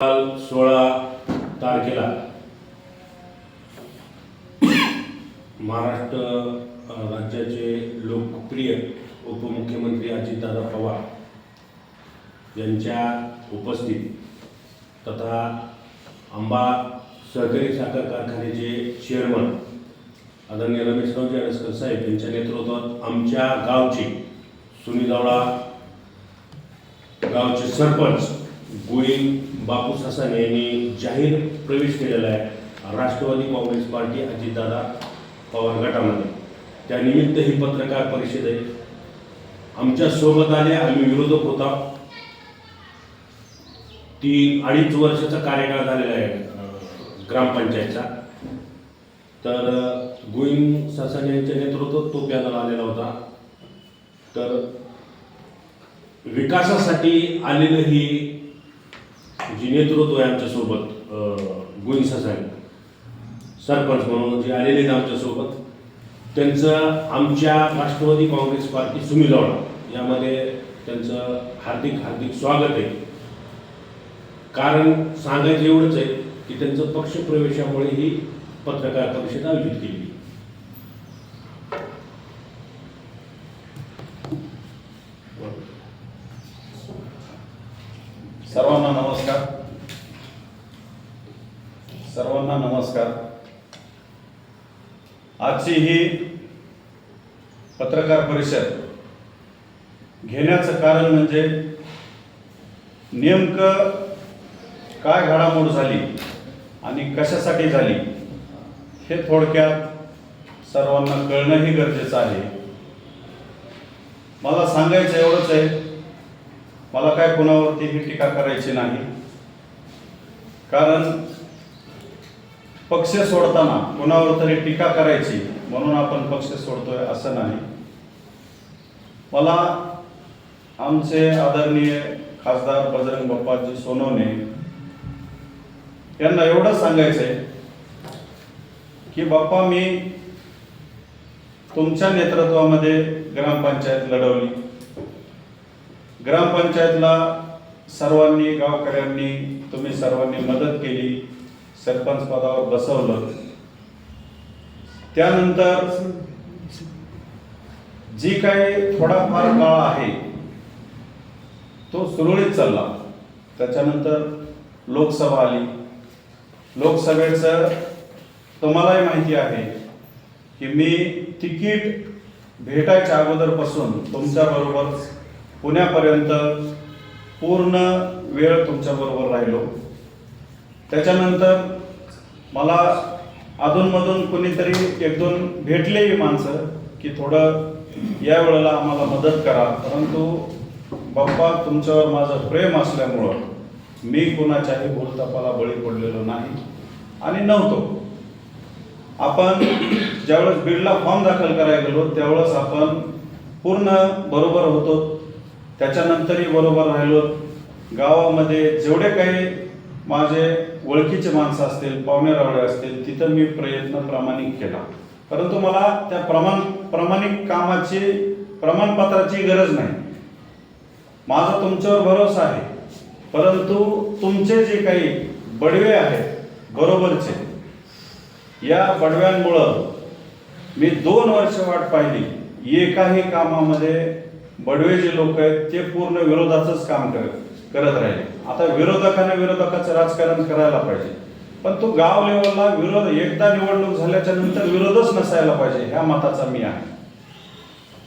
काल सोळा तारखेला महाराष्ट्र राज्याचे लोकप्रिय उपमुख्यमंत्री अजितदादा पवार यांच्या उपस्थित तथा आंबा सहकारी साखर कारखान्याचे चेअरमन आदरणीय रमेशरावजी अडसकर साहेब यांच्या नेतृत्वात आमच्या गावचे सुनीदावळा गावचे सरपंच गोविंद बापू ससाने यांनी जाहीर प्रवेश केलेला आहे. राष्ट्रवादी काँग्रेस पार्टी अजितदादा पवार गटामध्ये. त्यानिमित्त ही पत्रकार परिषद आहे. आमच्यासोबत आले आम्ही विरोधक होता. तीन अडीच वर्षाचा कार्यकाळ झालेला आहे ग्रामपंचायतचा. तर गोईंग गोविंद यांच्या नेतृत्वात तो पॅनल आलेला होता. तर विकासासाठी आलेलं ही जी नेतृत्व आहे आमच्यासोबत गोविंद साहेब. सरपंच म्हणून जे आलेले आहेत आमच्यासोबत त्यांचं आमच्या राष्ट्रवादी काँग्रेस पार्टी सुमिलवडा यामध्ये त्यांचं हार्दिक हार्दिक स्वागत आहे. कारण सांगायचं एवढंच आहे की त्यांचं पक्षप्रवेशामुळे ही पत्रकार परिषद आयोजित केली सर्वांना नमस्कार सर्वांना नमस्कार आजची ही पत्रकार परिषद घेण्याचं कारण म्हणजे नेमकं काय घडामोड झाली आणि कशासाठी झाली हे थोडक्यात सर्वांना कळणंही गरजेचं आहे. मला सांगायचं एवढंच आहे मला काय कोणावरती ही टीका करायची नाही. कारण पक्ष सोडताना कोणावर तरी टीका करायची म्हणून आपण पक्ष सोडतोय असं नाही. मला आमचे आदरणीय खासदार बजरंग बाप्पाजी सोनवणे यांना एवढंच सांगायचंय की बाप्पा मी तुमच्या नेतृत्वामध्ये ग्रामपंचायत लढवली. ग्रामपंचायतला सर्वांनी गावकऱ्यांनी तुम्ही सर्वांनी मदत केली. सरपंच पदावर बसवलं. त्यानंतर जी काही थोडाफार काळ आहे तो सुरळीत चालला. त्याच्यानंतर लोकसभा आली. लोकसभेचं तुम्हालाही माहिती आहे की मी तिकीट भेटायच्या अगोदरपासून तुमच्याबरोबर पुण्यापर्यंत पूर्ण वेळ तुमच्याबरोबर राहिलो. त्याच्यानंतर मला अधूनमधून कोणीतरी एक दोन भेटलेही माणसं की थोडं या वेळेला आम्हाला मदत करा. परंतु बाप्पा तुमच्यावर माझं प्रेम असल्यामुळं मी कोणाच्याही भूलतापाला बळी पडलेलो नाही आणि नव्हतो. आपण ज्यावेळेस बीडला फॉर्म दाखल करायला गेलो त्यावेळेस आपण पूर्ण बरोबर होतो. त्याच्यानंतरही बरोबर राहिलो. गावामध्ये जेवढे काही माझे ओळखीचे माणसं असतील पाहुणे रावळे असतील तिथं मी प्रयत्न प्रामाणिक केला. परंतु मला त्या प्रमाण प्रामाणिक कामाची प्रमाणपत्राची गरज नाही. माझा तुमच्यावर भरोसा आहे. परंतु तुमचे जे काही बडवे आहेत बरोबरचे या बडव्यांमुळं मी दोन वर्ष वाट पाहिली. एकाही कामामध्ये बडवे जे लोक आहेत ते पूर्ण विरोधाचंच काम करत. करत राहिले. आता विरोधकाने विरोधकाचं राजकारण करायला पाहिजे. पण तो गाव लेवलला विरोध एकदा निवडणूक झाल्याच्यानंतर विरोधच नसायला पाहिजे ह्या मताचा मी आहे.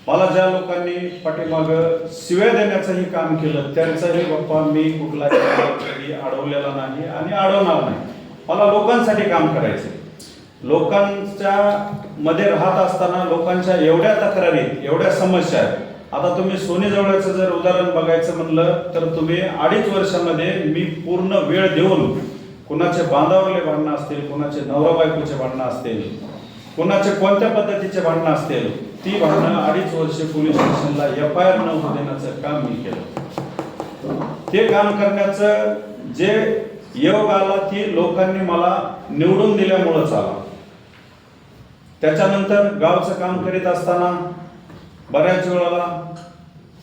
मला ज्या लोकांनी पाठीमाग शिव्या देण्याचंही काम केलं त्यांचाही बाप्पा मी कुठलाही अडवलेला नाही आणि अडवणार नाही. मला लोकांसाठी काम करायचं लोकांच्या मध्ये राहत असताना लोकांच्या एवढ्या तक्रारी एवढ्या समस्या आहेत. आता तुम्ही सोने जवळचं जर उदाहरण बघायचं म्हणलं तर तुम्ही अडीच वर्षामध्ये मी पूर्ण वेळ देऊन कुणाचे बांधावरले भांडणं असतील कुणाचे नवरा बायकोचे भांडणं असतील कुणाचे कोणत्या पद्धतीचे भांडणं असतील ती भांडणं अडीच वर्ष पोलीस स्टेशनला एफ आय आर न होऊ देण्याचं काम मी केलं. ते काम करण्याचं जे योग आला ती लोकांनी मला निवडून दिल्यामुळंच आला. त्याच्यानंतर गावचं काम करीत असताना बऱ्याच वेळाला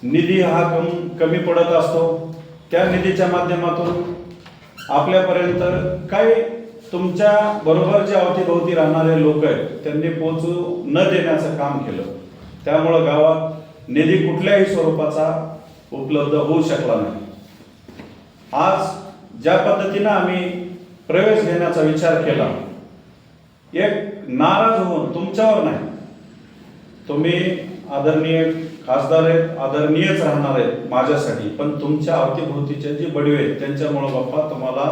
निधी हा कम कमी पडत असतो. त्या निधीच्या माध्यमातून आपल्यापर्यंत काही तुमच्या बरोबर जे अवतीभोवती राहणारे लोक आहेत त्यांनी पोचू न देण्याचं काम केलं. त्यामुळं गावात निधी कुठल्याही स्वरूपाचा उपलब्ध होऊ शकला नाही. आज ज्या पद्धतीनं आम्ही प्रवेश घेण्याचा विचार केला एक नाराज होऊन तुमच्यावर नाही तुम्ही आदरणीय खासदार आहेत आदरणीयच राहणार आहेत माझ्यासाठी. पण तुमच्या अवतीभोवतीचे जे बडवे आहेत त्यांच्यामुळं बाप्पा तुम्हाला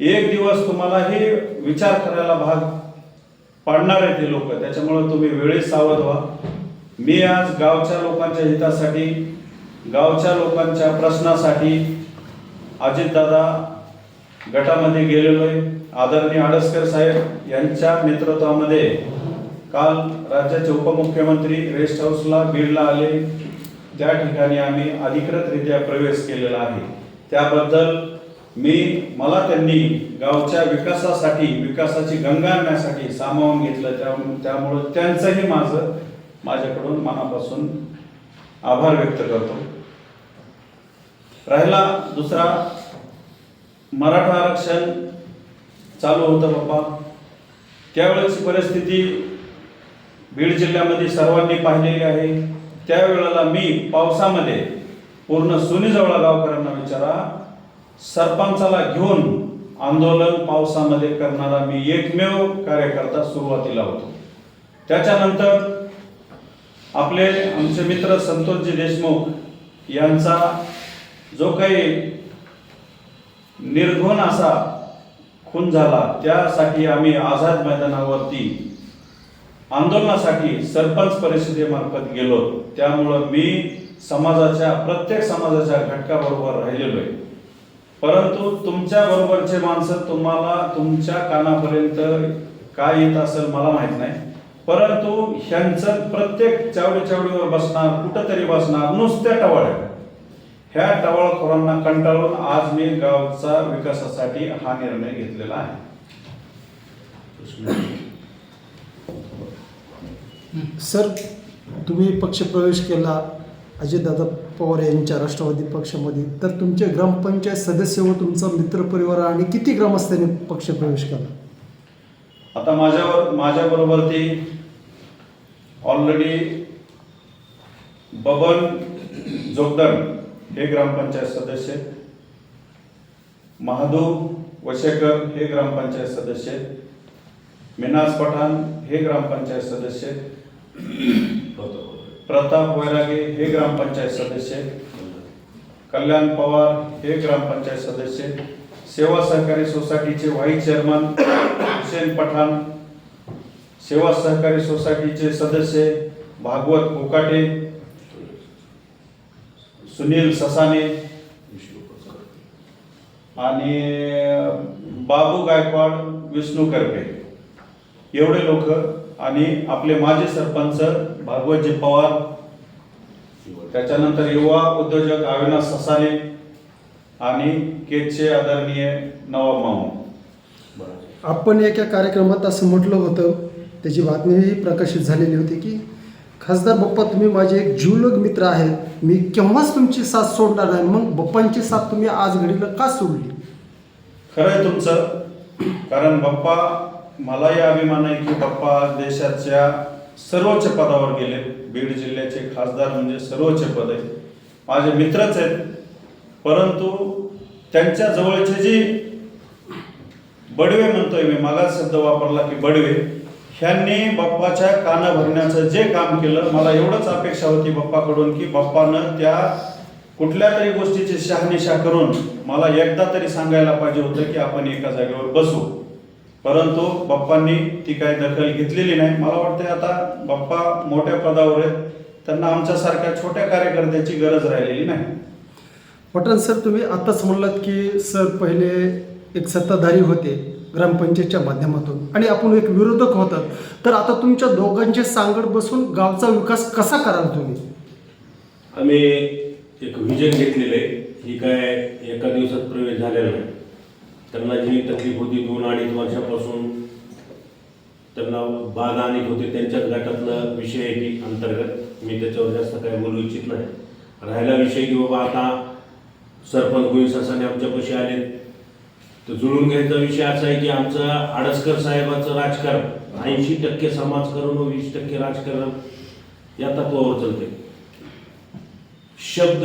एक दिवस तुम्हाला हे विचार करायला भाग पाडणार आहेत ते लोक. त्याच्यामुळं तुम्ही वेळेत सावध व्हा. मी आज गावच्या लोकांच्या हितासाठी गावच्या लोकांच्या प्रश्नासाठी अजितदादा गटामध्ये गेलेलो आहे. आदरणीय आडसकर साहेब यांच्या नेतृत्वामध्ये काल राज्याचे उपमुख्यमंत्री रेस्ट हाऊसला बीडला आले. त्या ठिकाणी आम्ही अधिकृतरित्या प्रवेश केलेला आहे. त्याबद्दल मी मला त्यांनी गावच्या विकासासाठी विकासाची गंगा आणण्यासाठी सामावून घेतलं. त्या त्यामुळं त्यांचंही माझं माझ्याकडून मनापासून आभार व्यक्त करतो. राहिला दुसरा मराठा आरक्षण चालू होतं बाबा. त्यावेळेची परिस्थिती बीड जिल्ह्यामध्ये सर्वांनी पाहिलेली आहे. त्यावेळेला मी पावसामध्ये पूर्ण सुनीजवळा गावकऱ्यांना विचारा सरपंचाला घेऊन आंदोलन पावसामध्ये करणारा मी एकमेव कार्यकर्ता सुरुवातीला होतो. त्याच्यानंतर आपले आमचे मित्र संतोषजी देशमुख यांचा जो काही निर्घोन असा खून झाला त्यासाठी आम्ही आझाद मैदानावरती आंदोलनासाठी सरपंच परिषदेमार्फत गेलो. त्यामुळं मी समाजाच्या प्रत्येक समाजाच्या घटकाबरोबर राहिलेलो आहे. परंतु तुमच्या बरोबरचे माणसं तुम्हाला तुमच्या कानापर्यंत काय येत असेल मला माहीत नाही. परंतु ह्यांचं प्रत्येक चावडी चावडीवर बसणार कुठंतरी बसणार नुसत्या टवाळ ह्या टवाळखोरांना कंटाळून आज मी गावचा विकासासाठी हा निर्णय घेतलेला आहे. सर तुम्ही पक्षप्रवेश केला अजितदादा पवार यांच्या राष्ट्रवादी पक्षामध्ये तर तुमचे ग्रामपंचायत सदस्य व तुमचा मित्रपरिवार आणि किती ग्रामस्थांनी पक्षप्रवेश केला आता माझ्यावर माझ्याबरोबर ती ऑलरेडी बबन जोगदन हे ग्रामपंचायत सदस्य आहेत. महादू वशेकर हे ग्रामपंचायत सदस्य मिनास पठाण हे ग्रामपंचायत सदस्य. प्रताप वैरागे हे ग्रामपंचायत सदस्य. कल्याण पवार हे ग्रामपंचायत सदस्य. सेवा सहकारी सोसायटीचे व्हाईस चेअरमन हुसेन पठाण. सेवा सहकारी सोसायटीचे सदस्य भागवत कोकाटे. सुनील ससाने. आणि बाबू गायकवाड विष्णू करपे एवढे लोक आणि आपले माजी सरपंच भागवतजी पवार त्याच्यानंतर युवा उद्योजक अविनाश ससाने आणि केचे आदरणीय नवाब मामू. आपण एका कार्यक्रमात असं म्हटलं होतं त्याची बातमीही प्रकाशित झालेली होती की खासदार बाप्पा तुम्ही माझे एक जीवलग मित्र आहेत मी केव्हाच तुमची साथ सोडणार नाही. मग बाप्पांची साथ तुम्ही आज घडीला का सोडली? खरं आहे तुमचं कारण बाप्पा मलाही अभिमान आहे की बाप्पा आज देशाच्या सर्वोच्च पदावर गेले. बीड जिल्ह्याचे खासदार म्हणजे सर्वोच्च पद आहे. माझे मित्रच आहेत. परंतु त्यांच्या जवळचे जी बडवे म्हणतोय मी मागास शब्द वापरला की बडवे ह्यांनी बाप्पाच्या काना भरण्याचं जे काम केलं मला एवढंच अपेक्षा होती बाप्पाकडून की बाप्पानं त्या कुठल्या तरी गोष्टीची शहानिशा करून मला एकदा तरी सांगायला पाहिजे होतं की आपण एका जागेवर बसू. परंतु बाप्पांनी ती काही दखल घेतलेली नाही. मला वाटतं आता बाप्पा मोठ्या पदावर आहेत. त्यांना आमच्यासारख्या छोट्या कार्यकर्त्याची गरज राहिलेली नाही. पठाण सर तुम्ही आताच म्हणलात की सर पहिले एक सत्ताधारी होते ग्रामपंचायतच्या माध्यमातून आणि आपण एक विरोधक होतात. तर आता तुमच्या दोघांचे सांगड बसून गावचा विकास कसा कराल तुम्ही? आम्ही एक व्हिजन घेतलेलं आहे. ही काय एका दिवसात प्रवेश झालेला नाही. त्यांना जी तकलीफ होती दोन अडीच वर्षापासून त्यांना बाधा आणत होते त्यांच्याच गटातला विषय आहे की अंतर्गत. मी त्याच्यावर जास्त काय बोलू इच्छित नाही. राहिला विषय की बाबा आता सरपंच गोविंद ससाने आमच्यापाशी आले. तर जुळून घ्यायचा विषय असा आहे की आमचं आडसकर साहेबाचं राजकारण ऐंशी टक्के समाजकारण व वीस टक्के राजकारण या तत्वावर चालते शब्द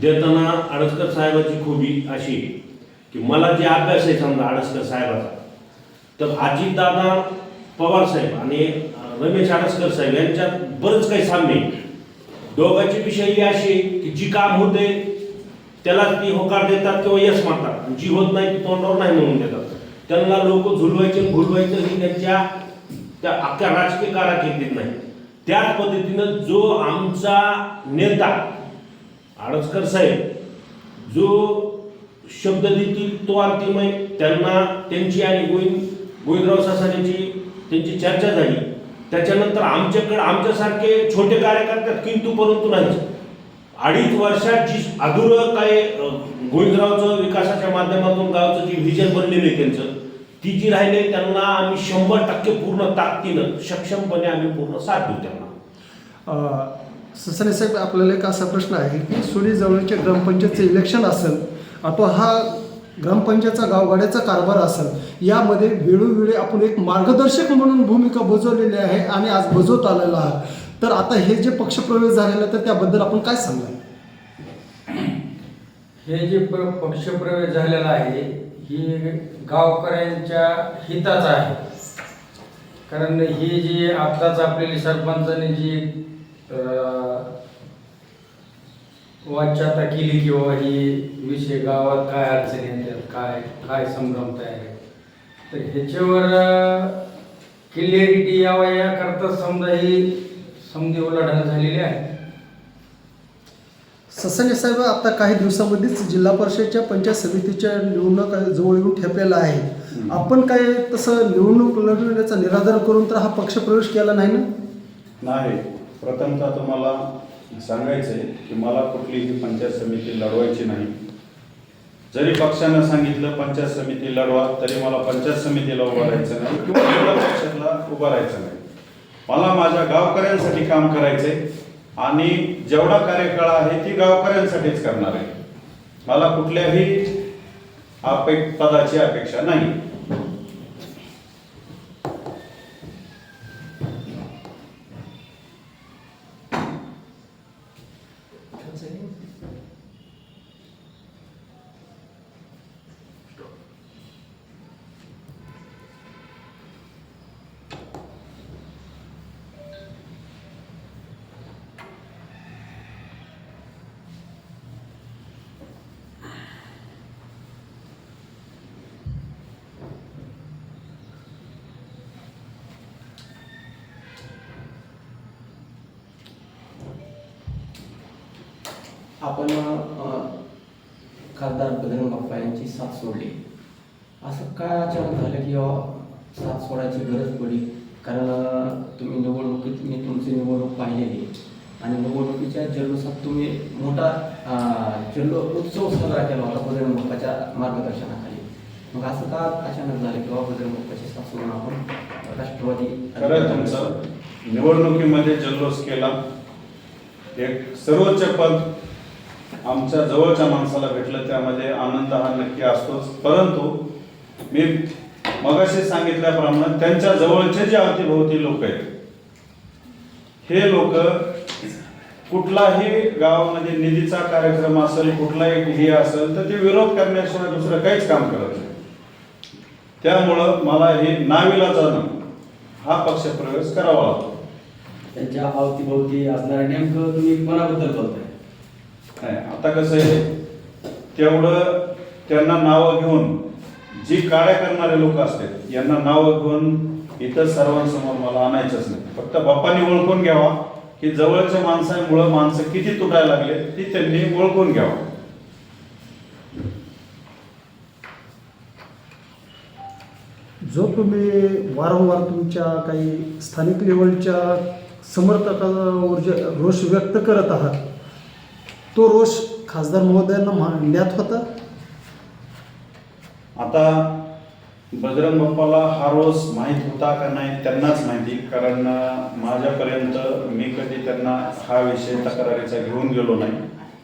देताना आडसकर साहेबाची खुबी अशी की मला जे अभ्यास आहे समजा आडसकर साहेबाचा तर अजितदादा पवार साहेब आणि रमेश आडसकर साहेब यांच्यात बरंच काही साम्य आहे. दोघांची विषयी अशी आहे की जी काम होते त्याला ती होकार देतात किंवा यश मानतात जी होत नाही ती तोंडावर नाही म्हणून देतात. त्यांना लोक झुलवायचे आणि भुलवायचं ही त्यांच्या त्या अख्ख्या राजकीय कारकिर्दीत नाही. त्याच पद्धतीनं जो आमचा नेता आडसकर साहेब जो शब्द देतील तो अंतिम आहे. त्यांना त्यांची आणि गोविंद गोविंदराव सासाण्याची त्यांची चर्चा झाली. त्याच्यानंतर आमच्याकडे आमच्यासारखे छोटे कार्यकर्त्यात किंतु परंतु नाही अडीच वर्षात जी अधुरं काय गोविंदरावचं विकासाच्या माध्यमातून गावचं जी व्हिजन बनलेलं आहे त्यांचं ती जी राहिले त्यांना आम्ही शंभर टक्के पूर्ण ताकदीनं सक्षमपणे आम्ही पूर्ण साथ देऊ त्यांना. ससरे साहेब आपल्याला एक असा प्रश्न आहे की सुडी जवळचे ग्रामपंचायतचं इलेक्शन असेल अथवा हा ग्रामपंचायतचा गावगाड्याचा कारभार असेल यामध्ये वेळोवेळी आपण एक मार्गदर्शक म्हणून भूमिका बजावलेली आहे आणि आज बजवत आलेला आहात. तर आता हे जे पक्षप्रवेश झालेला तर त्याबद्दल आपण काय सांगाल? हे जे प पक्षप्रवेश झालेला आहे ही गावकऱ्यांच्या हिताचं आहे. कारण हे जी आत्ताच आपल्याला सरपंचाने जी अं, वाच्यता केली किंवा ही विषय गावात काय अडचणी येतात काय काय संभ्रम तयार आहे? तर ह्याच्यावर क्लिअरिटी यावा याकरता समजा ही समधी उलाढाल झालेली आहे. ससाने साहेब आता काही दिवसामध्येच जिल्हा परिषदच्या पंचायत समितीच्या निवडणूक जवळ येऊन ठेपलेला आहे. आपण काय तसं निवडणूक लढवण्याचा निराधार करून तर हा पक्षप्रवेश केला नाही ना? नाही. प्रथमतः तुम्हाला सांगायचं आहे की मला कुठलीही पंचायत समिती लढवायची नाही. जरी पक्षानं सांगितलं पंचायत समिती लढवा तरी मला पंचायत समितीला उभं राहायचं नाही किंवा पक्षाला उभं राहायचं नाही. मला माझ्या गावकऱ्यांसाठी काम करायचंय आणि जेवढा कार्यकाळ आहे ती गावकऱ्यांसाठीच करणार आहे. मला कुठल्याही पदाची अपेक्षा नाही. sa inyo. आपण खासदार बजरंग बाप्पा यांची साथ सोडली. असं काय अचानक झालं की साथ सोडायची गरज पडली? कारण तुम्ही निवडणुकीत मी तुमची निवडणूक पाहिलेली. आणि निवडणुकीच्या जल्लोषात तुम्ही मोठा जल्लो उत्सव साजरा केला होता बजरंग बाप्पाच्या मार्गदर्शनाखाली. मग असं का अचानक झालं की बाबा बजरंग बाप्पाची साथ सोडून आपण राष्ट्रवादी तुमचं निवडणुकीमध्ये जल्लोष केला. एक सर्वोच्च पद आमच्या जवळच्या माणसाला भेटलं त्यामध्ये आनंद हा नक्की असतोच. परंतु मी मगाशी सांगितल्याप्रमाणे त्यांच्या जवळचे जे अवतीभोवती लोक आहेत हे लोक कुठलाही गावामध्ये निधीचा कार्यक्रम असेल कुठलाही हे असेल तर ते विरोध करण्याशिवाय दुसरं काहीच काम करत नाही. त्यामुळं मला हे नाविला जाणं हा पक्षप्रवेश करावा लागतो. त्यांच्या अवतीभोवती असणाऱ्या नेमकं तुम्ही कोणाबद्दल बोलताय? नाही आता कसं आहे तेवढं त्यांना नावं घेऊन जी काड्या करणारे लोक असतात यांना नावं घेऊन इतर सर्वांसमोर मला आणायचंच नाही. फक्त बाप्पांनी ओळखून घ्यावा की जवळच्या माणसांमुळे माणसं किती तुटायला लागले ती त्यांनी ओळखून घ्यावा. जो तुम्ही वारंवार तुमच्या काही स्थानिक लेवलच्या समर्थकावर जे रोष व्यक्त करत आहात तो रोष खासदार महोदयांना मांडण्यात होता. आता बजरंग बाप्पाला हा रोज माहीत होता का नाही त्यांनाच माहिती. कारण माझ्यापर्यंत मी कधी त्यांना हा विषय तक्रारीचा घेऊन गेलो नाही.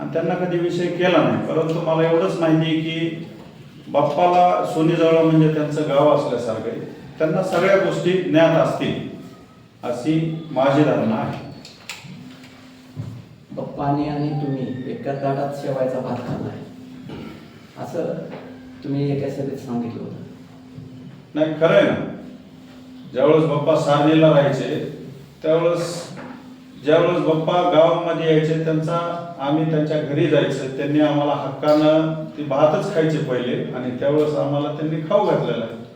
आणि त्यांना कधी विषय केला नाही. परंतु मला एवढंच माहिती आहे की बाप्पाला सोनीजवळ म्हणजे त्यांचं गाव असल्यासारखं आहे. त्यांना सगळ्या गोष्टी ज्ञात असतील अशी माझी धारणा आहे. पाणी आणि तुम्ही एका ताटात शेवायचा भात खाल्लाय. असं तुम्ही एका सभेत सांगितलं होतं. नाही खरं आहे ना. ज्यावेळेस बाप्पा सारणीला राहायचे त्यावेळेस ज्यावेळेस बाप्पा गावामध्ये यायचे त्यांचा आम्ही त्यांच्या घरी जायचं त्यांनी आम्हाला हक्कानं ते भातच खायचे पहिले आणि त्यावेळेस आम्हाला त्यांनी खाऊ घातलेला आहे.